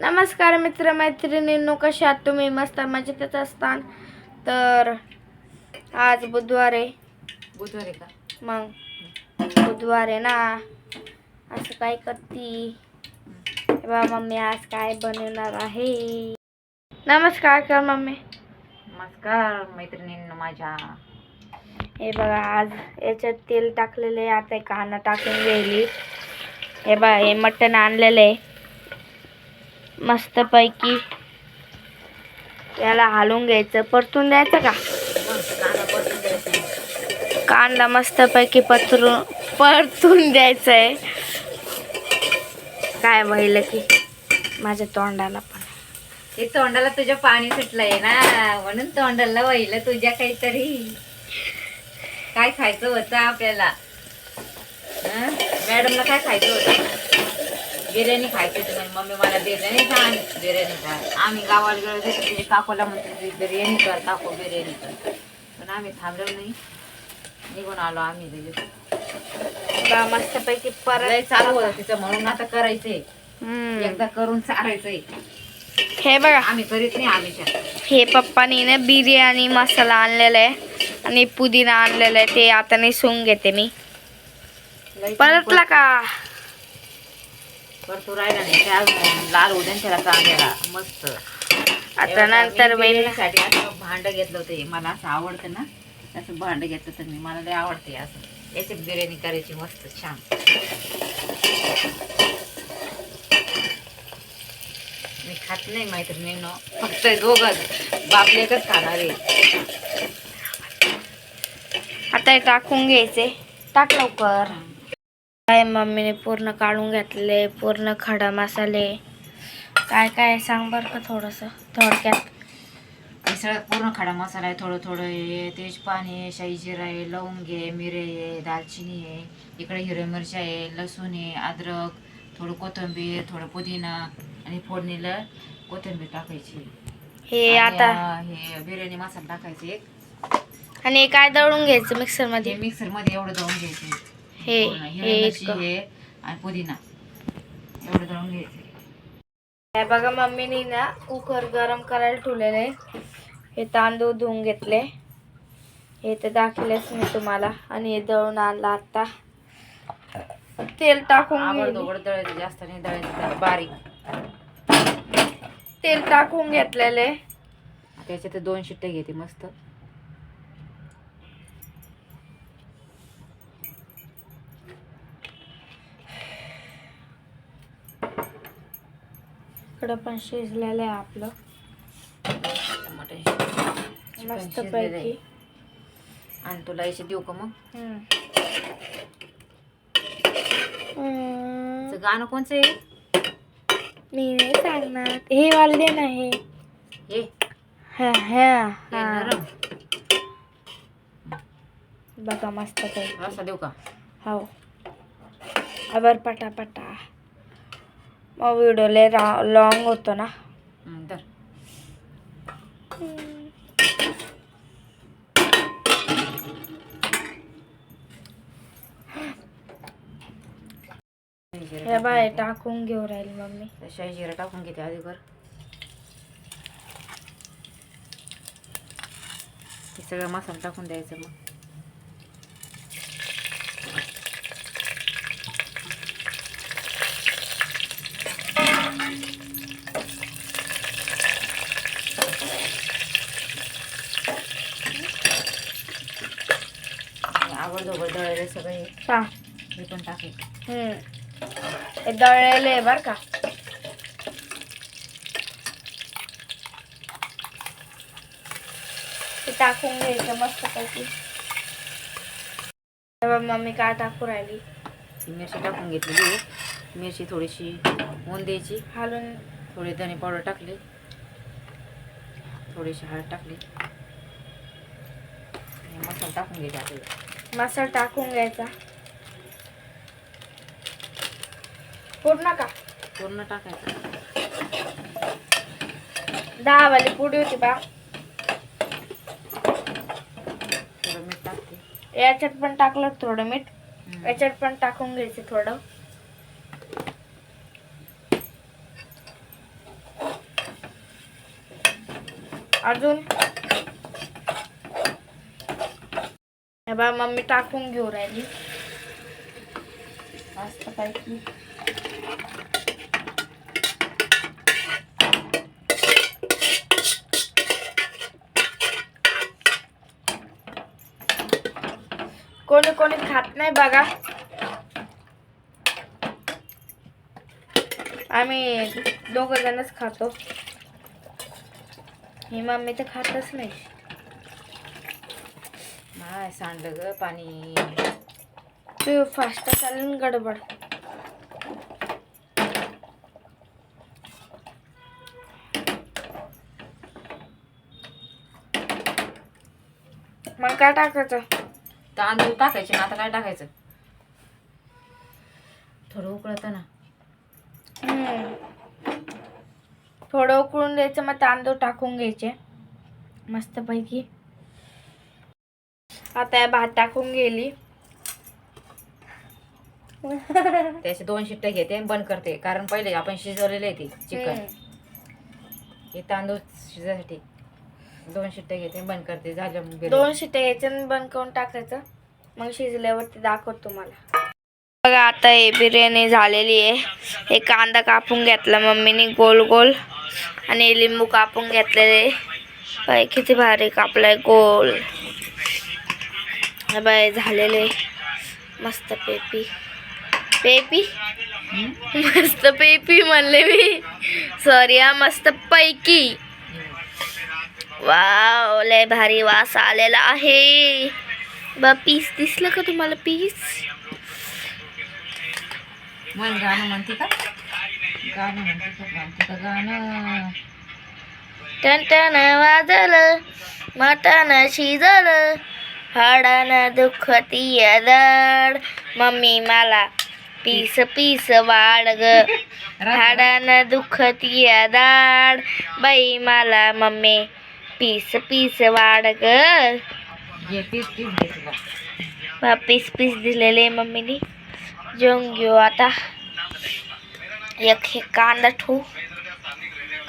नमस्कार मित्र मैत्रिणींनो कशा आहात तुम्ही? मस्त मजेतच असतान. तर आज बुधवार आहे. बुधवार आहे का? मग बुधवार आहे ना. असं काय करती? बघा मम्मी आज काय बनवणार आहे? नमस्कार कर मम्मी. नमस्कार मैत्रिणींना माझ्या. हे बघा आज याच्यात तेल टाकलेलं आहे. आता एक कांदा टाकून गेली हे बघा हे मटण आणलेलं आहे. मस्तपैकी याला हालून घ्यायचं. परतून द्यायचं का? कांदा मस्तपैकी पथरून परतून द्यायचं आहे काय व्हायलं की? माझ्या तोंडाला पण. ते तोंडाला तुझ्या पाणी सुटलंय ना. म्हणून तोंडाला व्हायलं तुझ्या काहीतरी. काय खायचं होतं आपल्याला? मॅडमला काय खायचं होतं? बिर्याणी खायची म्हणे, मम्मी मला बिर्याणी सांग बिर्याणी खा आम्ही गावाला गेलो तुझ्या काकूला म्हणतो बिर्याणी कर काकू बिर्याणी कर. पण आम्ही थांबलो नाही. निघून आलो आम्ही बा मस्तपैकी परत चालू होतं तिचं म्हणून आता करायचंय. एकदा करून चारायचंय हे बघा. आम्ही करीत नाही आम्हीच्या. हे पप्पानी ना बिर्याणी मसाला आणलेला आहे आणि पुदिना आणलेला आहे ते आता निसून घेते मी. परतला का? परतू राहिला नाही. त्या लाल उद्या त्याला कांद्याला मस्त. आता नंतर मी साठी असं भांड घेतलं होतं. मला असं आवडतं ना. तसं भांड घेतलं तर मी. मला लय आवडते असं. याच्यात बिर्याणी करायची मस्त छान. मी खात नाही मैत्रिणी न फक्त दोघं बापलेकच खाणार आहे. आता हे टाकून घ्यायचे. टाक लवकर. काय मम्मीने पूर्ण काढून घेतले पूर्ण खडा मसाले. काय काय सांग बरं का थोडंसं थोडक्यात. हे सगळं पूर्ण खडा मसाला आहे थोडं थोडं आहे तेजपान आहे शाही जिरा आहे लवंग आहे मिरे आहे दालचिनी आहे इकडे हिरव्या मिरच्या आहे लसूण आहे अद्रक थोडं कोथिंबीर थोडं पुदिना आणि फोडणीला कोथिंबीर टाकायची. हे आणि, आता अं, हे बिर्याणी मसाला टाकायचे एक. आणि हे काय दळून घ्यायचं मिक्सर हे मध्ये? मिक्सरमध्ये एवढं दळून घ्यायचे. हे. हे इतकं. हे आणि पुदिना. एवढं दळून घ्यायचे. हे बघा मम्मीनी ना कुकर गरम करायला ठेवलेले. आहे. हे तांदूळ धुवून घेतले. हे तर दाखवलेच मी तुम्हाला. आणि हे दळून आणलं आता तेल टाकून दळायचं जास्त नाही दळायचं बारीक. तेल टाकून घेतलेले. त्याच्यात दोन शिट्ट्या घेते मस्त. इकडं पण शिजलेलं आहे आपलं. मस्त. पैकी. आणि तुला याचे देऊ का मग? गाणं कोणचं आहे? मी नाही सांगणार. हे वाल दे ना हे. हे? हा हा हे हा. बघा मस्त पैकी. रसा देऊ का? हो. आवर पटापटा. मग व्हिडिओ लय लॉंग होतो ना धर हे बाय टाकून घेऊ राहील मम्मी शाही जिरा टाकून घेते आधी कर हे सगळं मसाला टाकून द्यायचं मग दोघड दळले सगळं हे. हे पण टाकायचं हम्म. हे दळलेलं आहे बरं का. ते टाकून घ्यायचं मस्त पैकी मम्मी काय टाकू राहिली. ही मिरची टाकून घेतलेली आहे मिरची थोडीशी होऊन द्यायची. हालून. थोडी धने पावडर टाकली. थोडीशी हळद टाकली. आणि मसाला टाकून घ्यायचा आपल्याला. मसाला टाकून घ्यायचा. पूर्ण का? पूर्ण टाकायचं. दहा वाली पुडी होती बा. याच्यात पण टाकलं थोडं मीठ. याच्यात पण टाकून घ्यायचं थोडं. अजून? बा मम्मी टाकून घेऊ राहिली. मस्त पैकी. कोणी कोणी खात नाही बघा. आम्ही दोघ जणच खातो. ही मम्मी तर खातच नाही. माय सांडलं ग पाणी. तू फास्ट चालेल गडबड. मग काय टाकायचं? तांदूळ टाकायचे ना आता काय टाकायचं? थोडं उकळत ना. हम्म. थोडं उकळून द्यायचं मग तांदूळ टाकून घ्यायचे. मस्तपैकी. आता भात टाकून गेली. त्याचे दोन शिट्ट्या घेते आणि बंद करते. कारण पहिले आपण शिजवलेले आहे ते चिकन. हे तांदूळ शिजायसाठी दोन शिट्ट्या घेते आणि बंद करते. झालं. दोन शिट्ट्या घ्यायच्या आणि बंद करून टाकायचं. मग शिजल्यावरती दाखवतो तुम्हाला. बघा आता हे बिर्याणी झालेली आहे. हे कांदा कापून घेतला मम्मीने गोल गोल. आणि लिंबू कापून घेतलेले किती भारी कापलाय गोल. बाय झालेले मस्त पेपी. पेपी? मस्त पेपी म्हणले मी. सॉरी हा मस्त पैकी. वाव लय भारी वास आलेला आहे. बा पीस दिसलं का तुम्हाला पीस गाणं म्हणते का? गाणं म्हणते का? म्हणते का गाणं? टन वाजलं मटण शिजलं हाडानं दुखती दड मम्मी मला पीस पीस वाढ ग हाडानं दुखती दाड बाई मला मम्मी पीस पीस वाढ ग ये पीस पीस घे तुला। बा पीस पीस दिलेले मम्मीने। जेवून घेऊ आता। एक हे कांदा ठेवू।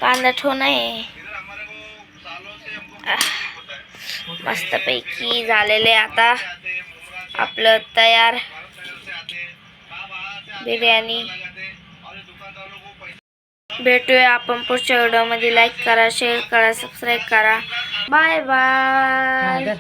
कांदा ठेवू नाही आह, मस्तपैकी झालेले आता आपलं तयार बिर्याणी. भेटूया आपण पुढच्या व्हिडिओमध्ये लाईक करा शेअर करा सबस्क्राईब करा. Bye bye